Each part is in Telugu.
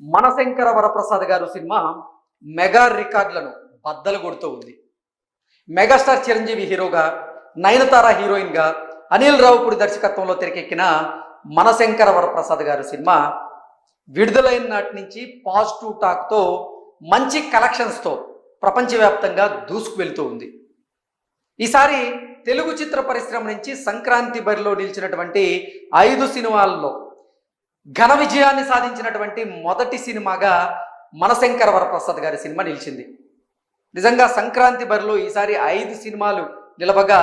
మనశంకర వరప్రసాద్ గారు సినిమా మెగా రికార్డులను బద్దలు కొడుతూ ఉంది. మెగాస్టార్ చిరంజీవి హీరోగా నయనతార హీరోయిన్గా అనిల్ రావుపూడి దర్శకత్వంలో తెరకెక్కిన మనశంకర వరప్రసాద్ గారు సినిమా విడుదలైన నాటి నుంచి పాజిటివ్ టాక్తో మంచి కలెక్షన్స్తో ప్రపంచవ్యాప్తంగా దూసుకు వెళ్తూ ఉంది. ఈసారి తెలుగు చిత్ర పరిశ్రమ నుంచి సంక్రాంతి బరిలో నిలిచినటువంటి ఐదు సినిమాల్లో ఘన విజయాన్ని సాధించినటువంటి మొదటి సినిమాగా మనశంకర వరప్రసాద్ గారి సినిమా నిలిచింది. నిజంగా సంక్రాంతి బరిలో ఈసారి ఐదు సినిమాలు నిలవగా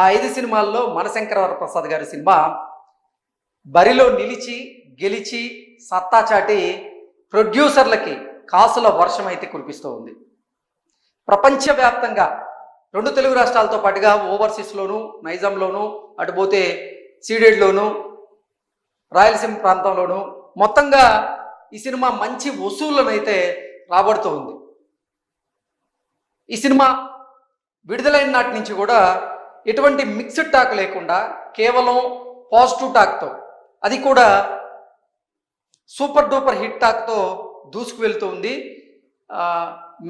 ఆ ఐదు సినిమాల్లో మనశంకర వరప్రసాద్ గారి సినిమా బరిలో నిలిచి గెలిచి సత్తా చాటి ప్రొడ్యూసర్లకి కాసుల వర్షం అయితే కురిపిస్తూ ఉంది. ప్రపంచవ్యాప్తంగా రెండు తెలుగు రాష్ట్రాలతో పాటుగా ఓవర్సీస్లోను నైజాంలోను అటుపోతే సీడెడ్లోను రాయలసీమ ప్రాంతంలోను మొత్తంగా ఈ సినిమా మంచి వసూళ్ళను అయితే రాబడుతూ ఉంది. ఈ సినిమా విడుదలైన నాటి నుంచి కూడా ఎటువంటి మిక్స్డ్ టాక్ లేకుండా కేవలం పాజిటివ్ టాక్తో అది కూడా సూపర్ డూపర్ హిట్ టాక్తో దూసుకు వెళ్తూ ఉంది.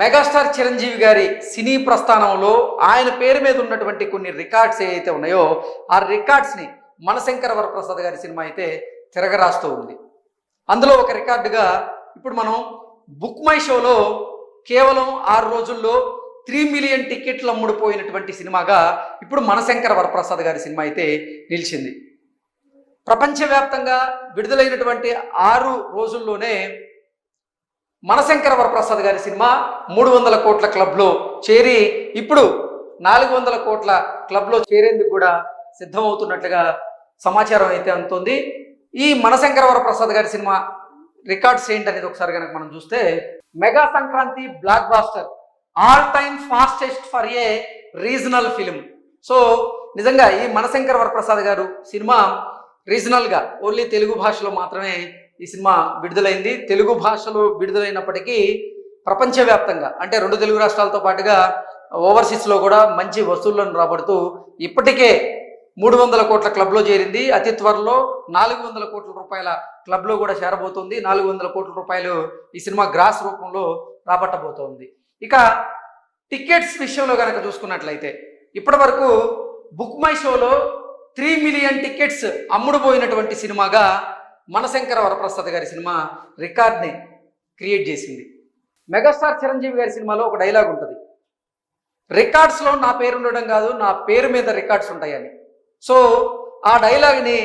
మెగాస్టార్ చిరంజీవి గారి సినీ ప్రస్థానంలో ఆయన పేరు మీద ఉన్నటువంటి కొన్ని రికార్డ్స్ ఏవైతే ఉన్నాయో ఆ రికార్డ్స్ని మనశంకర వరప్రసాద్ గారి సినిమా అయితే తిరగరాస్తూ ఉంది. అందులో ఒక రికార్డుగా ఇప్పుడు మనం బుక్ మై షోలో కేవలం ఆరు రోజుల్లో త్రీ మిలియన్ టికెట్లు అమ్ముడుపోయినటువంటి సినిమాగా ఇప్పుడు మనశంకర వరప్రసాద్ గారి సినిమా అయితే నిలిచింది. ప్రపంచవ్యాప్తంగా విడుదలైనటువంటి ఆరు రోజుల్లోనే మనశంకర వరప్రసాద్ గారి సినిమా మూడు వందల కోట్ల క్లబ్లో చేరి ఇప్పుడు నాలుగు వందల కోట్ల క్లబ్లో చేరేందుకు కూడా సిద్ధమవుతున్నట్లుగా సమాచారం అయితే అందుతుంది. ఈ మనశంకరవర ప్రసాద్ గారి సినిమా రికార్డ్స్ ఏంటనేది ఒకసారి కనుక మనం చూస్తే mega Sankranti blockbuster all time fastest for a regional film so నిజంగా ఈ మనశంకర వరప్రసాద్ గారు సినిమా రీజనల్గా ఓన్లీ తెలుగు భాషలో మాత్రమే ఈ సినిమా విడుదలైంది. తెలుగు భాషలో విడుదలైనప్పటికీ ప్రపంచవ్యాప్తంగా అంటే రెండు తెలుగు రాష్ట్రాలతో పాటుగా ఓవర్సీస్లో కూడా మంచి వసూళ్ళను రాబడుతూ ఇప్పటికే మూడు వందల కోట్ల క్లబ్లో చేరింది. అతి త్వరలో నాలుగు వందల కోట్ల రూపాయల క్లబ్లో కూడా చేరబోతుంది. నాలుగు వందల కోట్ల రూపాయలు ఈ సినిమా గ్రాస్ రూపంలో రాబట్టబోతోంది. ఇక టికెట్స్ విషయంలో కనుక చూసుకున్నట్లయితే ఇప్పటి వరకు బుక్ మై షోలో త్రీ మిలియన్ టికెట్స్ అమ్ముడుపోయినటువంటి సినిమాగా మనశంకర వరప్రసాద్ గారి సినిమా రికార్డ్ని క్రియేట్ చేసింది. మెగాస్టార్ చిరంజీవి గారి సినిమాలో ఒక డైలాగ్ ఉంటుంది. రికార్డ్స్లో నా పేరు ఉండడం కాదు నా పేరు మీద రికార్డ్స్ ఉంటాయని. సో ఆ డైలాగ్ని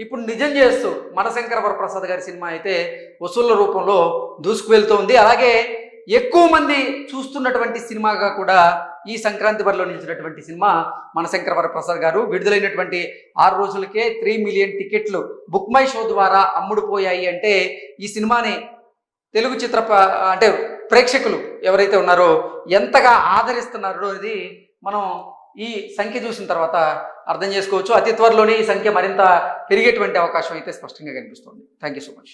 ఇప్పుడు నిజం చేస్తూ మనశంకర వరప్రసాద్ గారి సినిమా అయితే వసూళ్ళ రూపంలో దూసుకు అలాగే ఎక్కువ మంది చూస్తున్నటువంటి సినిమాగా కూడా ఈ సంక్రాంతి బరిలో నిలిచినటువంటి సినిమా మనశంకర వరప్రసాద్ గారు. విడుదలైనటువంటి ఆరు రోజులకే త్రీ మిలియన్ టికెట్లు బుక్ మై షో ద్వారా అమ్ముడుపోయాయి అంటే ఈ సినిమాని తెలుగు చిత్ర అంటే ప్రేక్షకులు ఎవరైతే ఉన్నారో ఎంతగా ఆదరిస్తున్నారో అది మనం ఈ సంఖ్య చూసిన తర్వాత అర్థం చేసుకోవచ్చు. అతి త్వరలోనే ఈ సంఖ్య మరింత పెరిగేటువంటి అవకాశం అయితే స్పష్టంగా కనిపిస్తుంది. Thank you so much